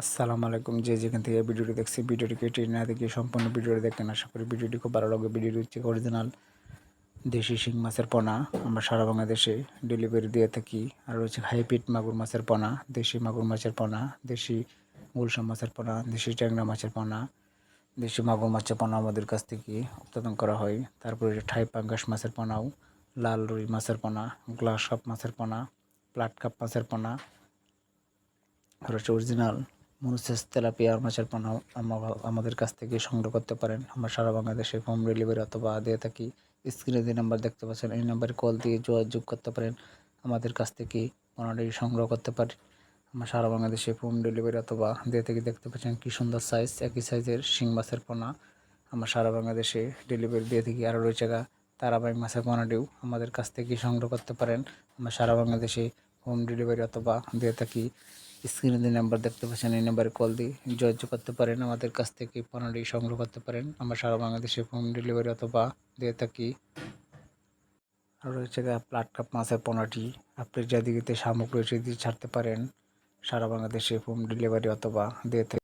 আসসালামু আলাইকুম। যে যেখান থেকে ভিডিওটি দেখছি, ভিডিওটি কেটে না দেখে সম্পূর্ণ ভিডিওটি দেখেন। আশা করি ভিডিওটি খুব ভালো লাগবে। ভিডিওটি হচ্ছে অরিজিনাল দেশি শিং মাছের পোনা। আমরা সারা বাংলাদেশে ডেলিভারি দিয়ে থাকি। আর হচ্ছে হাইপিট মাগুর মাছের পোনা, দেশি মাগুর মাছের পোনা, দেশি গুলশা মাছের পোনা, দেশি ট্যাংরা মাছের পোনা, দেশি মাগুর মাছের পোনা আমাদের কাছ থেকে উৎপাদন করা হয়। তারপরে ঠাই পাঙ্গাস মাছের পোনাও, লাল রুই মাছের পোনা গ্লাস কাপ মাছের পোনা প্লাট কাপ মাছের পোনা। আর হচ্ছে অরিজিনাল মনুসেস তেলাপিয়া মাছের পোনা আমা- আমাদের কাছ থেকে সংগ্রহ করতে পারেন। আমরা সারা বাংলাদেশে হোম ডেলিভারি অথবা দিয়ে থাকি। স্ক্রিনে যে নাম্বার দেখতে পাচ্ছেন, এই নাম্বারে কল দিয়ে যোগাযোগ করতে পারেন। আমাদের কাছ থেকে পোনাটি সংগ্রহ করতে পারেন আমরা সারা বাংলাদেশে হোম ডেলিভারি অথবা দিয়ে থেকে দেখতে পাচ্ছেন কী সুন্দর সাইজ একই সাইজের শিং মাছের পোনা। আমরা সারা বাংলাদেশে ডেলিভারি দিয়ে থাকি আরও রয়েছে গা তারাবাই মাছের পোনাটিও আমাদের কাছ থেকে সংগ্রহ করতে পারেন। আমরা সারা বাংলাদেশে হোম ডেলিভারি অথবা দিয়ে থাকি স্ক্রিনে যে নাম্বার দেখতে পাচ্ছেন, এই নাম্বারে কল দিয়ে যোগাযোগ করতে পারেন, আমাদের কাছ থেকে পণ্যটি সংগ্রহ করতে পারেন। আমরা সারা বাংলাদেশে হোম ডেলিভারি অথবা দিয়ে থাকি। আর রয়েছে প্লাট কাপ মাছের পণ্যটি। আপনি যেদিকে সামগ্রী সেদিকে ছাড়তে পারেন। সারা বাংলাদেশে হোম ডেলিভারি অথবা দিয়ে থাকি।